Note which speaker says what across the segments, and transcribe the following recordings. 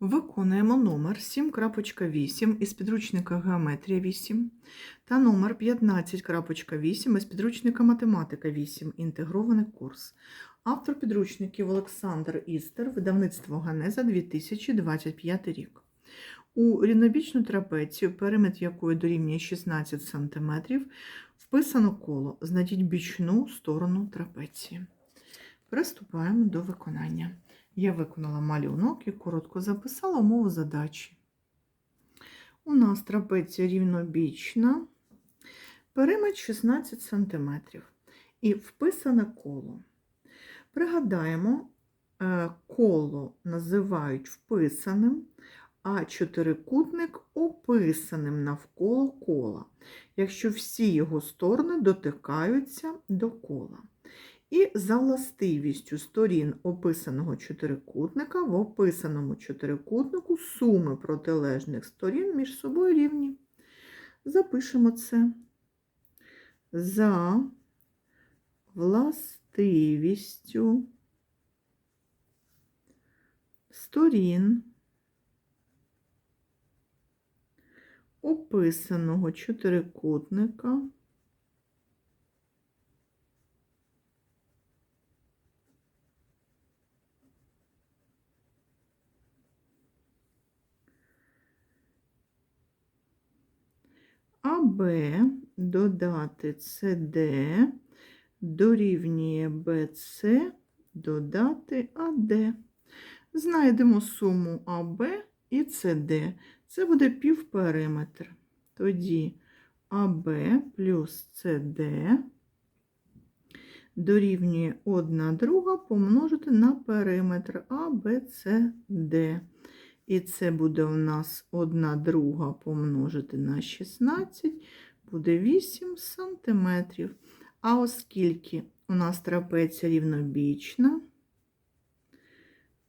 Speaker 1: Виконуємо номер 7.8 із підручника Геометрія 8 та номер 15.8 із підручника Математика 8. Інтегрований курс. Автор підручників Олександр Істер, видавництво Ганеза 2025 рік. У рівнобічну трапецію, периметр якої дорівнює 16 см, вписано коло. Знайдіть бічну сторону трапеції. Приступаємо до виконання. Я виконала малюнок і коротко записала умову задачі. У нас трапеція рівнобічна, периметр 16 см і вписане коло. Пригадаємо, е, коло називають вписаним, а чотирикутник описаним навколо кола, якщо всі його сторони дотикаються до кола. І за властивістю сторін описаного чотирикутника в описаному чотирикутнику суми протилежних сторін між собою рівні. Запишемо це за властивістю сторін описаного чотирикутника АБ додати СД дорівнює БЦ додати АД. Знайдемо суму АБ і СД. Це буде півпериметр. Тоді АБ плюс СД дорівнює 1 друга помножити на периметр АБЦД. І це буде у нас 1 друга помножити на 16, буде 8 сантиметрів. А оскільки у нас трапеція рівнобічна,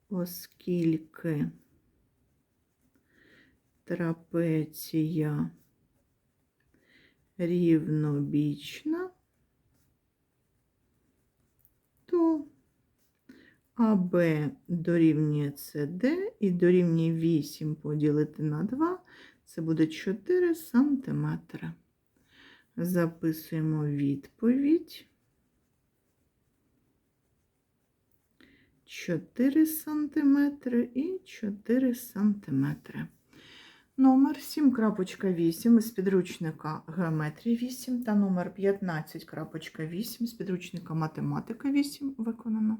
Speaker 1: оскільки трапеція рівнобічна, АБ дорівнює СД і дорівнює 8 поділити на 2, це буде 4 сантиметри. Записуємо відповідь. 4 сантиметри і 4 сантиметри. Номер 7.8 з підручника Геометрія 8 та номер 15.8 з підручника Математика 8 виконано.